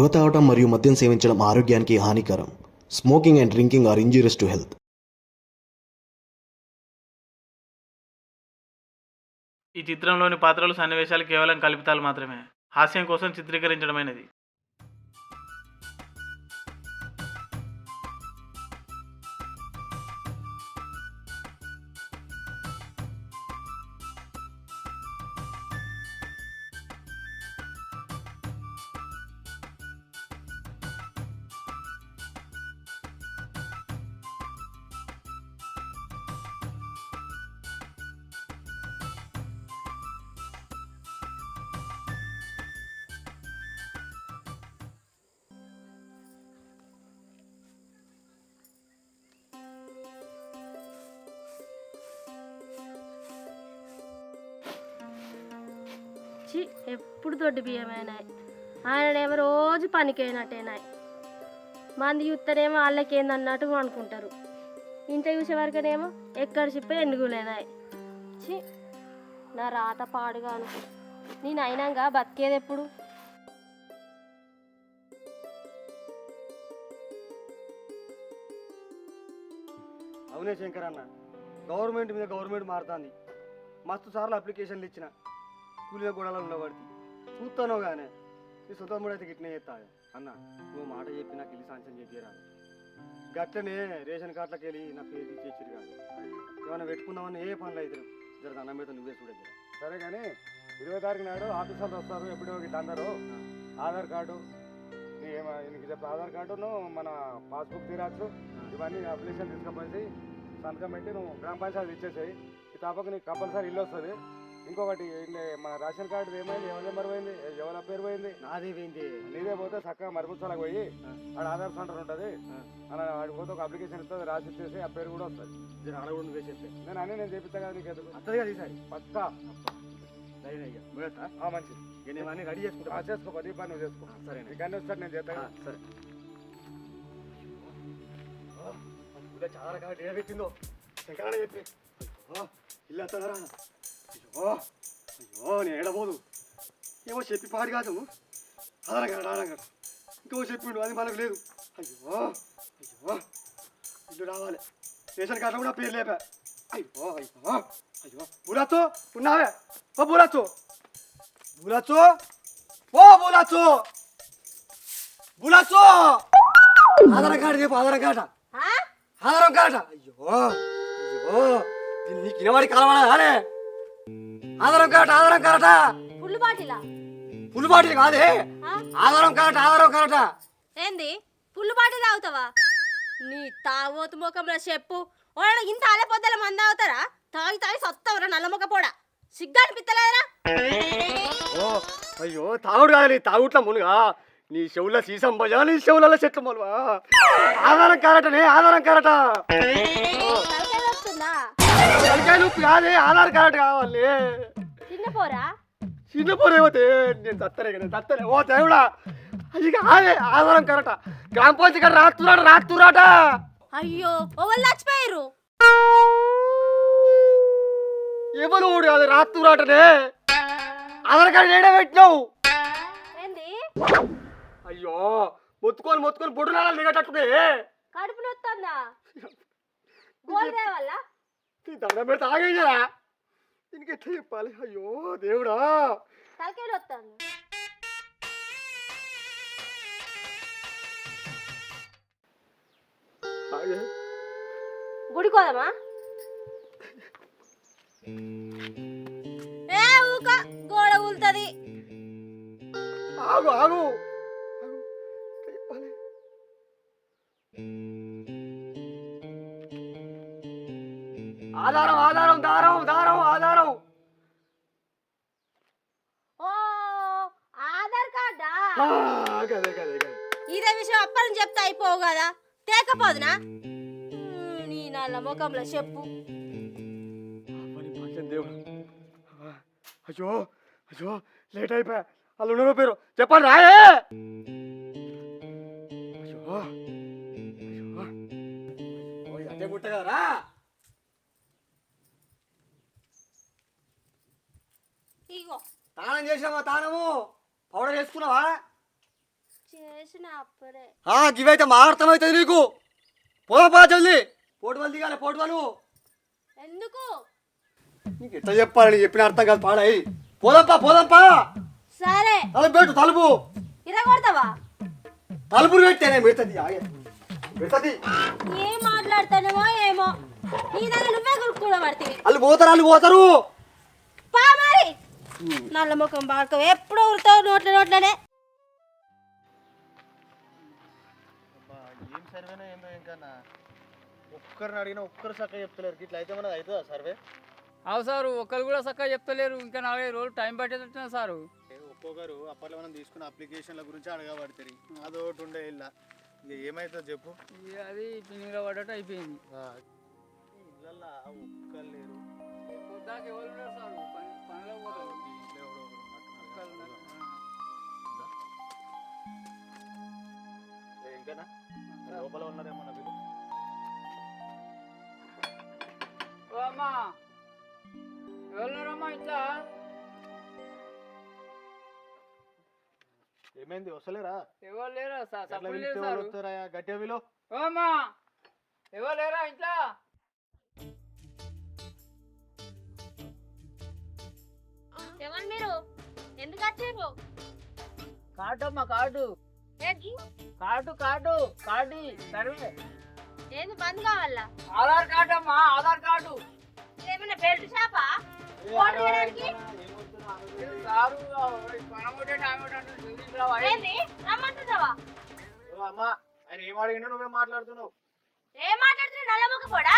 పొగ తాగటం మరియు మద్యం సేవించడం ఆరోగ్యానికి హానికరం. Smoking and drinking are injurious to health. ఈ చిత్రంలోని పాత్రలు సన్నివేశాలు కేవలం కల్పితాలు మాత్రమే. హాస్యం కోసం చిత్రీకరించడమైనది. వచ్చి ఎప్పుడు దొడ్డు బియ్యమైనాయి ఆయననేమో రోజు పనికైనట్టేనాయి. మంది చూస్తేనేమో వాళ్ళకి ఏందన్నట్టు అనుకుంటారు. ఇంత చూసే వరకునేమో ఎక్కడ చెప్పే ఎన్నుగులేనాయి చి నా రాత పాడుగాను. నేను అయినాక బతికేది ఎప్పుడు అవునే శంకర్ అన్న గవర్నమెంట్ మీద గవర్నమెంట్ మారుతుంది. మస్తు సార్లు అప్లికేషన్లు ఇచ్చిన. కూలీల గొడవలు ఉండబడి చూస్తానో కానీ నీ సొంత మూడు అయితే గిట్నే చేస్తాడు అన్న నువ్వు మాట చెప్పి నాకు ఇల్లు సాంక్షన్ చెప్పిరా గట్లనే రేషన్ కార్డులకు వెళ్ళి నా పేరు ఇచ్చేసిరు కాదు ఏమైనా పెట్టుకుందామని ఏ పనులు అయితే జర దండం పెడతా నువ్వే చూడదు సరే కానీ ఇరవై తారీఖు నాడు ఆఫీస్ వాళ్ళు వస్తారు ఎప్పుడో ఇట్లా అందరూ ఆధార్ కార్డు. నీ ఏమ- నీకు చెప్పి ఆధార్ కార్డును మన పాస్బుక్ తీరాచ్చు. ఇవన్నీ అప్లికేషన్ తీసుకపోయి సంతకం పెట్టి నువ్వు గ్రామ పంచాయతీ ఇచ్చేసాయి. ఈ తప్పక నీకు కంపల్సరీ ఇల్లు వస్తుంది. ఇంకొకటి ఏంటి, మన రేషన్ కార్డు ఏమైంది? ఎవరి నెంబర్ పోయింది? ఎవరి పేరు పోయింది? నాదే పోయింది. నీదే పోతే చక్కగా మరుగుసాలకు పోయి ఆడ ఆధార్ సెంటర్ ఉంటుంది. అలా వాడికి పోతే ఒక అప్లికేషన్ ఇస్తుంది రాసి ఇచ్చేసి ఆ పేరు కూడా వస్తుంది. అడగకుండా వేసేస్తే నేను అన్నీ నేను చేపిస్తా కదా నీకు ఎందుకు? వస్తుంది కదా ఈసారి పక్కా. ఆ, మంచిది. ఇక నేను అన్నీ రెడీ చేసుకుంటా. చేసుకో పది పని నువ్వు చేసుకో. సరే నీకు అన్నీ వస్తాడు నేను చేస్తా. సరే. ఇలా చాలా రకాల డేటా పెట్టిందో. చెప్పి. అయ్యో ఇల్లు వస్తారా అయ్యో అయ్యో నేను ఏడబోదు ఏమో చెప్పి పాడు కాదు. ఆధారంగా ఆధారంగా ఇంకో చెప్పిండు అది మనకు లేదు. అయ్యో అయ్యో ఇల్లు రావాలి. రేషన్ కార్డు కూడా పేరు లేపా. అయ్యో అయ్యో అయ్యో. బులాచో ఉన్నావే? ఓ బులాచో బులాచో ఓ బులాచో బులాచో ఆధార్ కార్డు చెప్పు ఆధార్ కార్డు? ఆధారం కార్డు? అయ్యో అయ్యో. నీకు ఇనవాడి కలవడా అరే ఆధారం కార్డు ఆధారం కార్డ ఫుల్ బాటిలా? పుల్లు బాటిల్ కాదే? ఆధారం కార్డు ఆధారం కార్డ ఏంది? ఫుల్ బాటిల్ తాగుతావా? నీ తాగోతు ముఖంలో చెప్పు. ఓడ ఇంత ఆలపోద్దల మంది తాగుతారా? తాగి తాగి సత్తవరా నల్లముఖ పోడా. సిగ్గా అనిపిస్తలేదురా ఓ అయ్యో తాగుడు కాదు నీ తాగుట్ల మునుగా. నీ చెవుల సీసం భజా నీ చెవులలో చెట్లు మొలవా. ఆధారం కారటనే ఆధారం కారట తలకాయ వస్తుందా తలకాయ నొప్పి కాదే ఆధార్ కార్డు కావాలి. చిన్న పోరా. చిన్న పోరేపోతే నేను తత్తరే కదా తత్తరే ఓ దేవుడా. అది కాదే ఆధారం కరట గ్రామ పంచాయతీ రాస్తున్నాడు రాస్తున్నాట అయ్యో ఓవల్ చచ్చిపోయారు? ఎవరు ఊడు అది రాస్తున్నాటనే ఆధార్ కార్డు ఏడే పెట్టినావు. అయ్యో మొత్తుకొని మొత్తుకొని బొడ్డు నాళాలు దిగేటట్టునే కడుపు నొత్తుందా? గోల్ వల్ల నీ దండం పెడితే ఆగేయరా దీనికి ఎట్లా చెప్పాలి? అయ్యో దేవుడా. తలకాయలు వస్తుంది ఆగే. గుడి కోదమా ఏ ఊక గోడ ఊలుతుంది. ఆగు ఆగు. ఇదే విషయం అప్పని చెప్తే అయిపోవు కదా. తేకపోదునా? మ్మ్, నీ నల్ల ముఖంలో చెప్పు. మరి భాగ్యం దేవుడు. అయ్యో అయ్యో లేట్ అయిపోయా. వాళ్ళు పేరు. చెప్పండి రాయే. అయ్యో అయ్యో. ఓయ్ అదే గుట్ట కదరా ఇగో. తానం చేసినావా తానము? పౌడర్ వేసుకున్నావా? గివైతే మా అర్థమవుతుంది నీకు. పోపా జల్ది. పోటు వాళ్ళు దిగాలి పోటు వాళ్ళు ఎందుకు? నీకు ఎట్లా చెప్పాలి? నీకు చెప్పిన అర్థం కాదు పాడాయి పోదంపా పోదంపా. సరే. తలుపు పెట్టు తలుపు. ఇరగొడతావా? తలుపులు పెట్టేనే పెడుతుంది ఆగే. పెడుతుంది. ఏం మాట్లాడతానేమో ఏమో. నీ దగ్గర నువ్వే గురుక్కుడ పడుతుంది వాళ్ళు పోతారు వాళ్ళు పోతారు. పా మరి. నల్ల ముఖం బాడుకో ఎప్పుడు ఉరుతావు నోట్ల నోట్లనే. ఏం సర్వేనా ఏందో ఇంకన్నా ఒక్కరిని అడిగినా ఒక్కరు చక్కగా చెప్తలేరు. ఇట్లా అయితే మనది అవుతుందా సర్వే? అవు సారు ఒక్కరు కూడా చక్కగా చెప్తలేరు. ఇంకా నాలుగైదు రోజులు టైం పట్టేటట్టున్నా సారు. ఒక్కొక్కరు అప్పట్లో మనం తీసుకున్న అప్లికేషన్ల గురించి అడగబడతారు. అదొకటి ఉండే ఇలా. ఇక ఏమవుతుందో చెప్పు. అది పిన్నిగా పడ్డట్టు అయిపోయింది. ఇళ్ళల్లో ఒక్కరు లేరు. పొద్దాక ఎవరు సారు? పని పనిలో పోతారు. లోపల ఉన్నారేమో నా వీళ్ళు ఓ అమ్మా ఇట్లా? ఏమైంది? వస్తలేరా? ఎవరు లేరా? సార్ సారు వస్తారా? గట్టిగా వీలు ఓ అమ్మా ఎవరు లేరా ఇంట్లో? ఎవరు మీరు? ఎందుకు వచ్చారు? కార్డు అమ్మా card. Card card card survey. ఏంది బంద్ కావాలా? ఆధార్ కార్డు అమ్మా ఆధార్ కార్డు. ఏమైనా బెల్ట్ షాపా? ఫోన్ రావా? ఏంది? రమ్మంటున్నావా? ఓ అమ్మా ఆయన ఏం అడిగినా నువ్వేం మాట్లాడుతున్నావు. ఏం మాట్లాడుతున్నా నల్ల ముఖ పోడా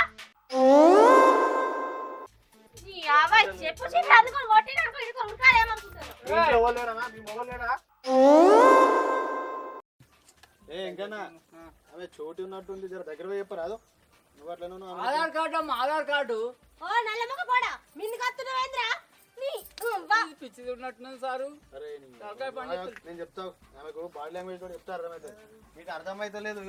నీ అవ్వ చెప్పు చెప్పి అందుకొని మీ లేరా? ఏ ఇంకన్నా? ఆమె చోటు ఉన్నట్టుంది జర దగ్గర పోయి చెప్పరాదు నువ్వు అట్లనే ఆధార్ కార్డు అమ్మా ఆధార్ కార్డు. ఓ నల్ల ముఖ పోడా? మింది కత్తున్నావేంద్రా నీ ఉమ్, వా. ఇది పిచ్చిది ఉన్నట్టున్నది సారు. నేను చెప్తావు ఆమెకు బాడీ లాంగ్వేజ్ కూడా చెప్తా అర్థమైతే. నీకు అర్థమైతే లేదు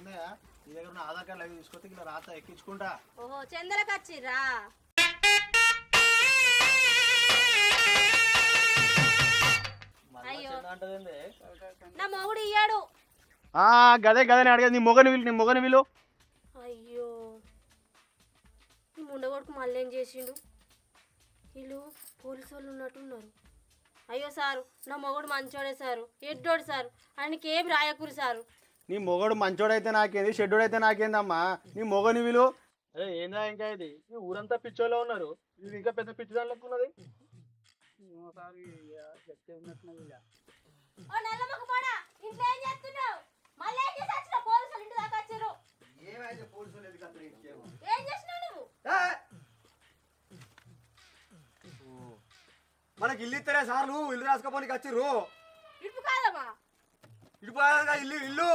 ఉన్నాయా? నీ దగ్గర ఉన్న ఆధార్ కార్డు అవి తీసుకొస్తే ఇలా రాత ఎక్కించుకుంటా. ఓహో చందలకు వచ్చిర్రా నా మొగుడు ఇయ్యాడు. గదే గదే అడిగేది. నీ మొగని వీలు నీ మొగని వీలు. అయ్యో. ముండగొడుకు మళ్ళీ ఏం చేసిండు? వీళ్ళు పోలీసు వాళ్ళు ఉన్నట్టున్నారు అయ్యో సారు నా మొగుడు మంచోడే సారు ఎడ్డోడు సారు ఆయనకి ఏం రాయకూరు సారు? నీ మొగడు మంచోడైతే నాకేంది షెడ్యూడైతే నాకేందమ్మా? నీ మొగని వీలు. అరే ఏందా ఇంకా ఇది? ఊరంతా పిచ్చోలో ఉన్నారు. ఇది ఇంకా పెద్ద పిచ్చి దాంట్లో ఉన్నది చెప్తే ఉన్నట్టున్నది. ఓ నల్ల మొక్క పోడా? ఇంట్లో ఏం చేస్తున్నావు? మళ్ళీ ఏం చేసి వచ్చిన పోలీసులు ఇంటి దాకా వచ్చారు. ఏమైతే పోలీసులు ఎందుకు అక్కడ ఇంకేమో? ఏం చేసినావు నువ్వు? ఏ! మనకి ఇల్లు ఇస్తారే సార్లు ఇల్లు రాసుకోపోనికి వచ్చిర్రు. ఇడుపు కాదమ్మా. ఇటు పోయాక ఇల్లు ఇల్లు.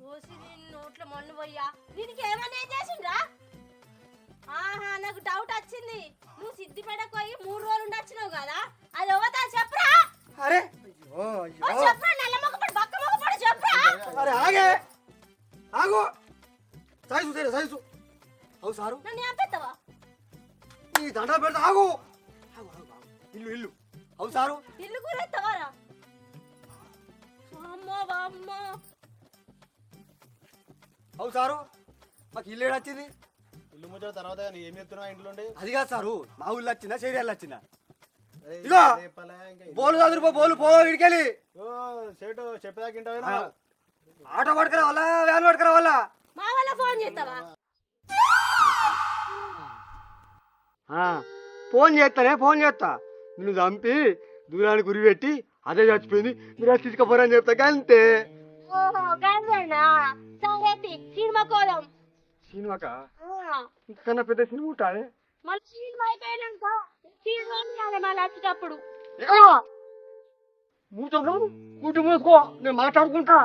పోసి నేను నోట్లో మొన్ను పోయ్యా. దీనికి ఏమన్నా ఏం చేసిండ్రా? ఆహా నాకు డౌట్ వచ్చింది. నువ్వు సిద్దిపేటకు పోయి మూడు రోజులు ఉండొచ్చినావు కదా. అది ఎవతా చెప్పరా? అరే అయ్యో ఓ అయ్యో. చెప్పరా నల్ల మొక్కపడి బక్క మొక్కపడి చెప్పరా అరే ఆగే. ఆగు. సైజు తీరే సైజు అవు సారు. నన్ను చంపేస్తావా ఈ దండ పెడతా ఆగు. ఆగు, ఆగు, ఆగు. ఇల్లు ఇల్లు. అవు సారు. ఇల్లు కూరెత్తావారా? అమ్మో అమ్మో. అవు సారు. మాకు ఇల్లు ఏడు వచ్చింది. ఇల్లు ముచ్చట తర్వాత నీ ఏం చెప్తున్నావు ఇంట్లో ఉండి? అది కాదు సారు. మా ఊళ్ళో వచ్చిందా చేరియాలు వచ్చిందా అరే, ఇగో! ఇదే చెప్పాలా? ఇంకా ఇల్లు- బోలు చదురుపో బోలు పో ఇడికెళ్ళి ఓ సేటు చెప్పేదాకా ఇంటవేనా ఆటో పట్టుకురా వాళ్ళ వ్యాన్ పట్టుకురా వాళ్ళ మా వల్ల ఫోన్ చేస్తావా? ఫోన్ చేస్తానే ఫోన్ చేస్తా. నిన్ను చంపి దూరానికి గురి పెట్టి అదే చచ్చిపోయింది. మీరు అది తీసుకుపోరని చెప్తా అంతే కోదాం. సినిమాక? పెద్ద సినిమా ఉంటాడే మళ్ళీ సినిమా అయిపోయినాక సినిమా తీయాలి మళ్ళీ వచ్చేటప్పుడు. మూసుకో నేను మాట్లాడుకుంటా.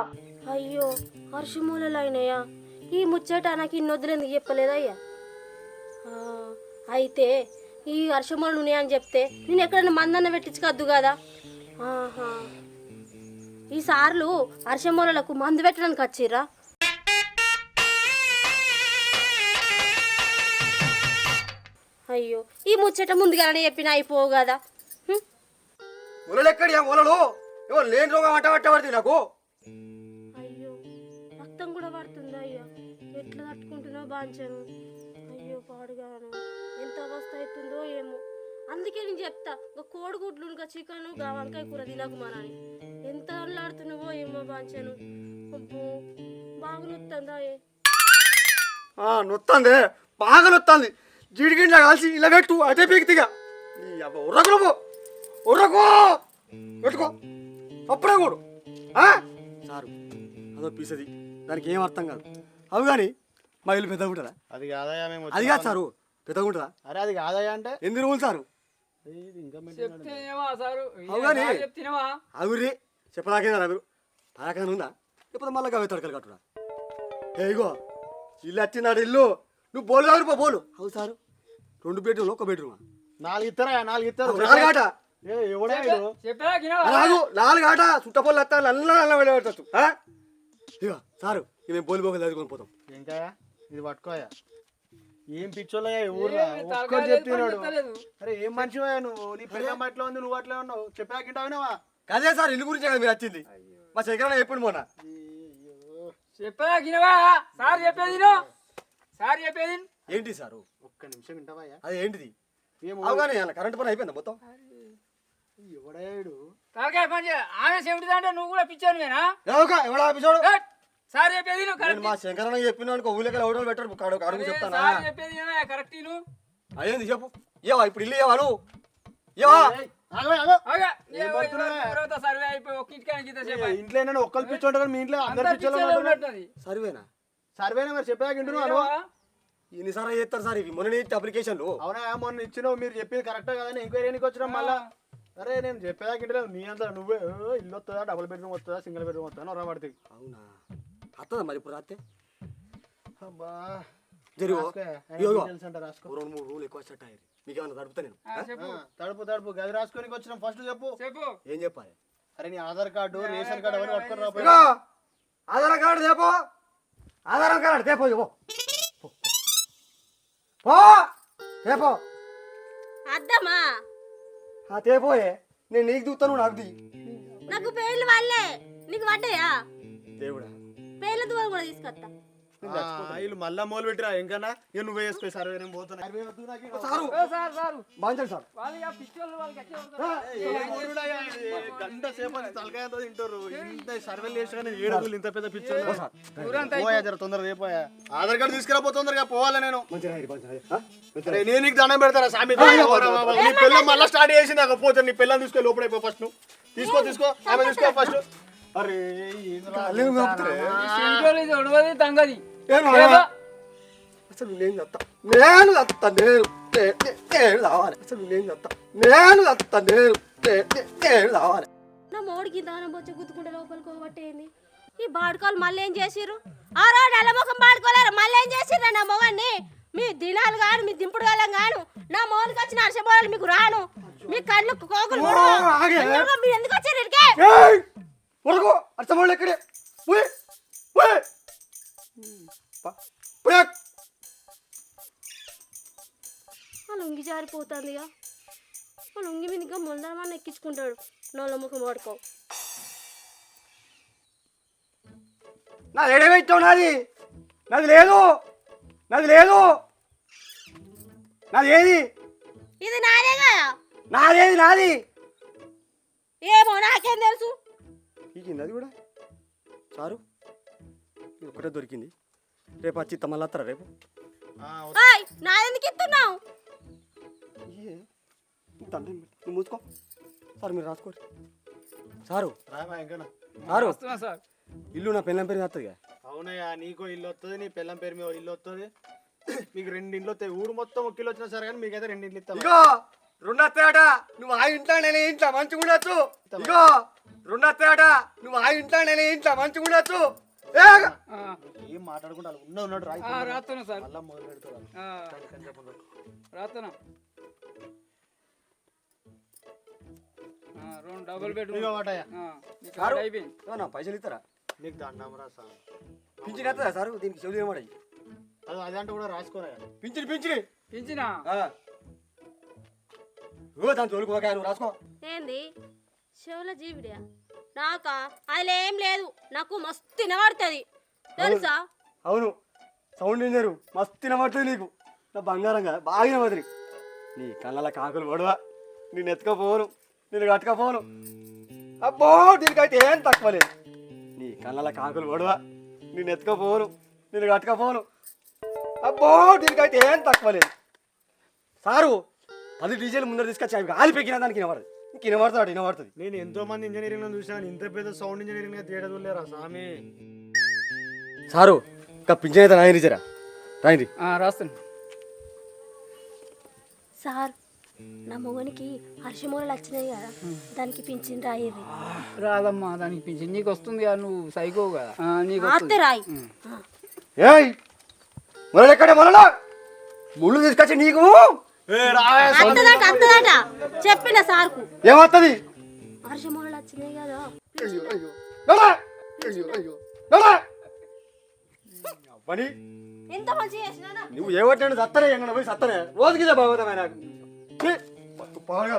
అయ్యో హర్షమూలలు అయినాయా ఈ ముచ్చట నాకు ఇన్నొద్దులు ఎందుకు చెప్పలేదయ్యా అయితే ఈ హర్షమూలలు ఉన్నాయని చెప్తే నేను ఎక్కడైనా మందన్న పెట్టించుకోద్దు కదా? ఆహా. ఈ సార్లు హర్షమూలలకు మందు పెట్టడానికి వచ్చిర్రా? అయ్యో ఈ ముచ్చట ముందుగానే చెప్పిన అయిపోవు కదా? ఎక్కడ మొలలు ఎక్కడి మొలలు? ఎవరు లేని రోగం అంట పట్టబడితే నాకు. తట్టుకుంటున్నావు అయ్యో పాడుగాను. ఎంత అవస్థ అవుతుందో ఏమో. అందుకే నేను చెప్తా ఒక కోడిగుడ్లు ఇంకా చికెన్గా వంకాయ కూర తినకుమానని ఎంత అల్లాడుతున్నావో ఏమో బాంచాను. అబ్బో బాగా నొత్తందా ఏ? నొత్తంది. బాగా నొత్తంది. జీడిగిండ్లా కలిసి ఇలా పెట్టు అటే పీకితిగా. ఉర్రకు నువ్వు ఉర్రకు! పెట్టుకో. అప్పుడే కూడు. సారు అదో పీసది. దానికి ఏం అర్థం కాదు. అవి కానీ మా ఇల్లు పెద్దగా ఉంటుందా అది మేము అది కాదు సారు పెద్దగా ఉంటుందా అరే అది కాదయ్యా అంటే ఎన్ని రోజులు సారు ఇంకా చెప్తేనేమా సారు అవిరి మీరు తారకన ఉందా లేకపోతే మళ్ళీ అవే తడకలు కట్టురా ఏగో ఇల్లు వచ్చినాడు ఇల్లు నువ్వు బోలు కాదు పో బోలు అవు సారు రెండు బెడ్రూమ్లు ఒక బెడ్రూమా నాలుగు ఇస్తారా నాలుగు ఇస్తారు నాలుగు ఆట అలాగు నాలుగు ఆట చుట్టపొల్లు వస్తా నల్ల నల్ల వెళ్ళవచ్చు ఇక సారు మేము బోలు బోగలు చదువుకొని పోతాం ఇంకా ఇది పట్టుకోయా? ఏం పిచ్చోళ్ళయ్యా ఈ ఊర్లో? చెప్తున్నాడు అరే ఏం మనిషివా నువ్వు? నీ పిల్ల అట్లా ఉంది నువ్వు అట్లా ఉన్నావు. చెప్పాకింటావినావా అదే సార్ ఇల్లు గురించే కదా మీరు వచ్చింది. మా శంకరన్న ఎప్పుడు మొన్న. చెప్పా గినవా సార్ చెప్పేది. సార్ చెప్పేది. ఏంటి సారు? ఒక్క నిమిషం వింటావయ్యా? అది ఏంటిది? ఏమో అవగానే కరెంట్ పని అయిపోయిందా మొత్తం? ఎవడయ్యా వీడు? తలకాయ పని చేయ ఆమె నువ్వు కూడా పిచ్చానువేనా? ఎవక ఎవడా ఏయ్, సార్ చెప్పేది నువ్వు నేను మా శంకరన్న చెప్పిన ఊళ్ళకి కాడు అడుగు చెప్తానా? సార్ చెప్పేది వినవా, కరెక్ట్ విను. అయ్యింది చెప్పు. ఏవా ఇప్పుడు ఇల్లు ఏవా నువ్వు? ఏవా? ఇంట్లో ఒక్కరు పిచ్చోడు కానీ మీ ఇంట్లో? అందరు పిచ్చోళ్ళు. సర్వేనా? సర్వేనే మరి? ఎన్నిసార్లు చేస్తారు సార్ ఇవి? మొన్న అప్లికేషన్లు. అవునా మొన్న ఇచ్చినావు మీరు చెప్పింది కరెక్టే కదా ఎంక్వైరీకి వచ్చినాం మళ్ళా? అరే నేను చెప్పేదాకింటే నీ అంతా నువ్వే "ఓ, ఇల్లు వస్తుందా? డబుల్ బెడ్రూమ్ వస్తుందా? సింగిల్ బెడ్రూమ్ వస్తుందా? రా పడుతుంది అవునా? అత్తదా మరి ఇప్పుడు అబ్బా జరి రాసుకో. ఆయన ఇదిగో. details అంట రాసుకో. ఓ రెండు మూడు రోజులు ఎక్కువ సెట్ అయ్యారు. మీకు ఏమన్నా తడుపుతా నేను? ఆ, చెప్పు. ఆ, తడుపు తడుపు. గది రాసుకోనికి వచ్చినాం. ఫస్ట్ చెప్పు. చెప్పు. ఏం చెప్పాలి? అరే నీ ఆధార్ కార్డు రేషన్ కార్డు అవన్నీ పట్టుకొని ఆధార్ కార్డు తేపో ఆధార్ కార్డు తేపో ఇవ్వు పో. తేపో అద్దమ్మా. ఆ తేపోయే. నేను నీకు చూస్తాను నాకు ది నాకు పేర్లు వాళ్ళే. నీకు పడ్డాయా? దేవుడా. పేర్ల దువ్వ కూడా తీసుకొస్తా. వీళ్ళు మళ్ళా మొదలు పెట్టిరా ఇంకన్నా? ఇక నువ్వే వేసుకో నేను పోతున్నా. సారు? గంట సేపు అంతా తింటారు. ఇంత సర్వేలు చేసినా ఇంత పెద్ద పిచ్చోళ్ళు. ఊరంతా పోయా జర తొందరగా అయిపోయా. ఆధార్ కార్డు తీసుకురా తొందరగా పోవాలా నేను. నేను నీకు దండం పెడతారా సామి? నీ పిల్ల మళ్ళీ స్టార్ట్ చేసి నాకు పోతే నీ పిల్లని తీసుకో లోపడైపో ఫస్ట్ నువ్వు. తీసుకో తీసుకో. ఆమె తీసుకో ఫస్ట్. అరే ఉడవది తంగది? అసలు నేను చత్తా నేను చత్తా నేను నేను రావాలి. అసలు నేను చత్తా నేను చత్తా నేను నేను రావాలి. నా మోడికి దానం బొచ్చ గుద్దుకుంటే లోపలికి పోగొట్టేయండి ఈ బాడుకోలు మళ్ళీ ఏం చేసిర్రు? ఆ రోజు ఎల్లముఖం బాడుకోలేరు? మళ్ళీ ఏం చేసిర్రు నా మొగన్ని? మీ దినాలు కాను మీ దింపుడు కాలం కాను నా మోనికి వచ్చిన హర్షబోరాలు మీకు రాను. మీ కళ్ళు కోకులు మీరు ఎందుకు వచ్చారు ఇక్కడికి? ఏయ్! ఉరకు అర్థమవులు ఎక్కడే? పోయి పోయి. ప- పోయి. ఆ లొంగి జారిపోతుంది ఇక. ఆ లొంగి మీద ఇంకా మొందరమని ఎక్కించుకుంటాడు. నోళ్ళ ముఖం వాడుకో. నా ఏడేమిచ్చావు నాది? నాది లేదు. నాది లేదు. నాది ఏది? ఇది నాదే కదా? నాదేది నాది? ఏమో నాకేం తెలుసు? పీకింది అది కూడా? సారు ఇది ఒక్కటే దొరికింది. రేపు వచ్చి మళ్ళీ వస్తారా రేపు? నాదెందుకు ఇస్తున్నావు పెట్టి. నువ్వు మూసుకో. సార్ మీరు రాసుకోరు. సారు. సారు. ఇల్లు నా పెళ్ళం పేరు వస్తుంది అవునయ్యా నీకో ఇల్లు వస్తుంది నీ పిల్లం పేరు మీద ఇల్లు వస్తుంది మీకు రెండు ఇండ్లు వస్తాయి ఊరు మొత్తం ఒక కిలో వచ్చినా సరే కానీ మీకైతే రెండు ఇండ్లు ఇస్తాం. ఇగో రెండు వస్తాయట. నువ్వు ఆ ఇంట్లో నేను ఇంట్లో మంచిగా ఉండొచ్చు. ఇగో. రెండు వస్తాయట నువ్వు ఆ ఇంట్లో నేను ఇంట్లో మంచిగా ఉండొచ్చు. ఏ, మాట్లాడుకుంటా? ఉన్న ఉన్నాడు రాయి ఆ, రాస్తున్నా సార్. మళ్ళా మొదలు పెడతారు ఆ, రాస్తున్నా ఆ, రెండు డబుల్ బెడ్ ఇగో వాటయ్యా. సారు. అయిపోయింది ఏమన్నా పైసలు ఇస్తారా? నీకు దండం రా సార్. పింఛన్ వస్తుందా సార్? దీనికి చెవులు ఏమాడ అది అదంటే కూడా రాసుకోరా పింఛన్ పింఛన్. పించినా ఓ దాని తోలుకోక నువ్వు రాసుకో. ఏంది? చెవుల జీవిడియా నాకా? అది ఏం లేదు. నాకు మస్తు తినబడుతుంది తెలుసా? అవును. సౌండ్ ఇంజనీర్ మస్తు తినబడుతుంది నీకు. నా బంగారంగా బాగా వినబడుతుంది. నీ కళ్ళ కాకులు పడవా? నేను ఎత్తుకపోను నేను కట్టుకపోను. అబ్బో దీనికైతే ఏం తక్కువ లేదు. నీ కళ్ళ కాకులు పడవా? నేను ఎత్తుకపోను నేను కట్టుకపోను. అబ్బో దీనికైతే ఏం తక్కువ లేదు. సారు పది డీజేలు ముందర తీసుకొచ్చి అవి గాలి పెక్కిన దానికి వినబడదు. ఇంక వినబడతాడు వినబడుతుంది. నేను ఎంతో మంది ఇంజనీరింగ్ చూసాను ఇంత పెద్ద సౌండ్ ఇంజనీరింగ్ తేడా చూడలేరా స్వామి? సారు ఇంకా పింఛన్ అయితే రాయండి జరా రాయండి. రాస్తాను. సార్ నా మొగనికి హర్షమూలలు వచ్చినాయి కదా దానికి పింఛన్ రాయేది. రాదమ్మా దానికి పింఛన్ నీకు వస్తుంది కదా నువ్వు సైకో కదా ఆ, నీకు వస్తుంది. రాయి. ఏయ్ మొదలు ఎక్కడే మొదలు ముళ్ళు తీసుకొచ్చి నీకు? అత్తదట అత్తదట చెప్పిన సార్కు. ఏమవుతుంది? హర్షమూలలు వచ్చినాయి కదా. పని ఎంత మంచి చేసినా నువ్వు ఏమంటాడు సత్తనే ఎంగన పోయి సత్తనే? రోజుకి బాగోతామే నాకు. పాడుగా